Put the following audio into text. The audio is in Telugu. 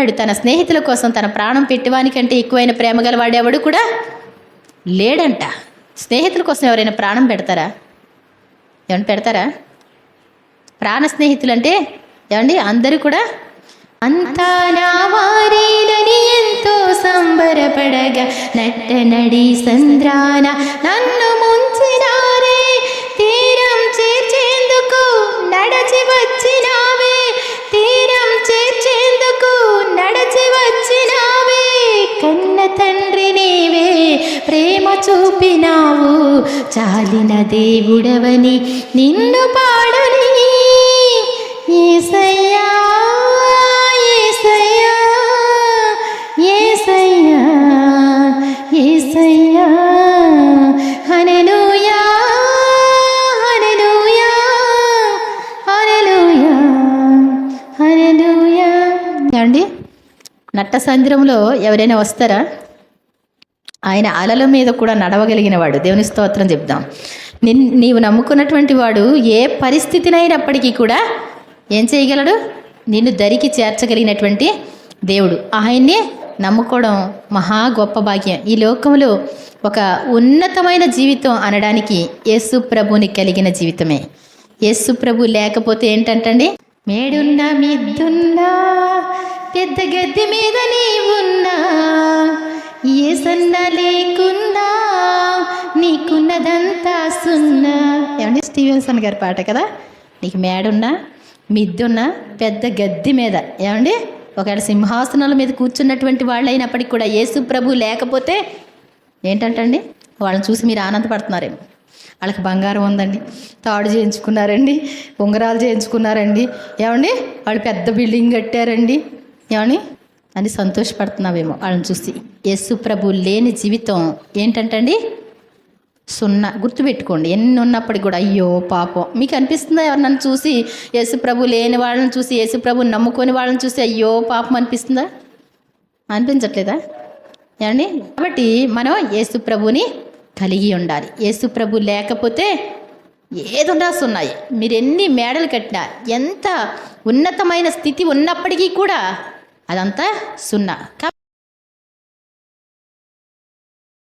అంటాడు తన స్నేహితుల కోసం తన ప్రాణం పెట్టేవానికంటే ఎక్కువైన ప్రేమ గలవాడేవాడు కూడా లేడంట. స్నేహితుల కోసం ఎవరైనా ప్రాణం పెడతారా? ఏమన్నా పెడతారా? ప్రాణ స్నేహితులు అంటే ఏమండి? అందరూ కూడా? అంతా నా వారేనని ఎంతో సంబరపడగా నట్ట నడి సంద్రాన నన్ను చూపినావు. చాలిన దేవుడవని నిన్ను పాడని ఏసయ్యా ఏసయ్యా ఏసయ్యా ఏసయ్యా. హల్లెలూయా హల్లెలూయా హల్లెలూయా హల్లెలూయా. ఏమండి నట్ట సంద్రంలో ఎవరైనా వస్తారా? ఆయన అలల మీద కూడా నడవగలిగిన వాడు. దేవుని స్తోత్రం చెప్దాం. నిన్ నీవు నమ్ముకున్నటువంటి వాడు ఏ పరిస్థితినైనప్పటికీ కూడా ఏం చేయగలడు? నిన్ను దరికి చేర్చగలిగినటువంటి దేవుడు. ఆయన్ని నమ్ముకోవడం మహా గొప్ప భాగ్యం. ఈ లోకంలో ఒక ఉన్నతమైన జీవితం అనడానికి యేసు ప్రభుని కలిగిన జీవితమే. యేసు ప్రభు లేకపోతే ఏంటంటండి? మేడున్నా మిద్దున్నా పెద్ద గద్దె మీద నీవున్నా సున్న లేకున్నా నీకున్నదంతా సున్నా. ఏమండి? స్టీవెన్సన్ గారి పాట కదా? నీకు మేడున్నా మిద్దున్నా పెద్ద గద్ది మీద. ఏమండి? ఒకవేళ సింహాసనాల మీద కూర్చున్నటువంటి వాళ్ళు అయినప్పటికీ కూడా యేసు ప్రభు లేకపోతే ఏంటంటండి? వాళ్ళని చూసి మీరు ఆనందపడుతున్నారేమో. వాళ్ళకి బంగారం ఉందండి. తాడు చేయించుకున్నారండి. ఉంగరాలు చేయించుకున్నారండి. ఏమండి? వాళ్ళు పెద్ద బిల్డింగ్ కట్టారండి. ఏమండి? అని సంతోషపడుతున్నావేమో వాళ్ళని చూసి. యేసు ప్రభు లేని జీవితం ఏంటంటండి? సున్నా గుర్తుపెట్టుకోండి. ఎన్ని ఉన్నప్పటికి కూడా అయ్యో పాపం. మీకు అనిపిస్తుందా ఎవరినన్ను చూసి? యేసు ప్రభు లేని వాళ్ళని చూసి యేసు ప్రభు నమ్ముకొని వాళ్ళని చూసి అయ్యో పాపం అనిపిస్తుందా? అనిపించట్లేదా? ఏమండి? కాబట్టి మనం యేసు ప్రభుని కలిగి ఉండాలి. యేసు ప్రభు లేకపోతే ఏదున్నా సున్నాయి. మీరు ఎన్ని మేడలు కట్టినా ఎంత ఉన్నతమైన స్థితి ఉన్నప్పటికీ కూడా అదంతా సున్నా.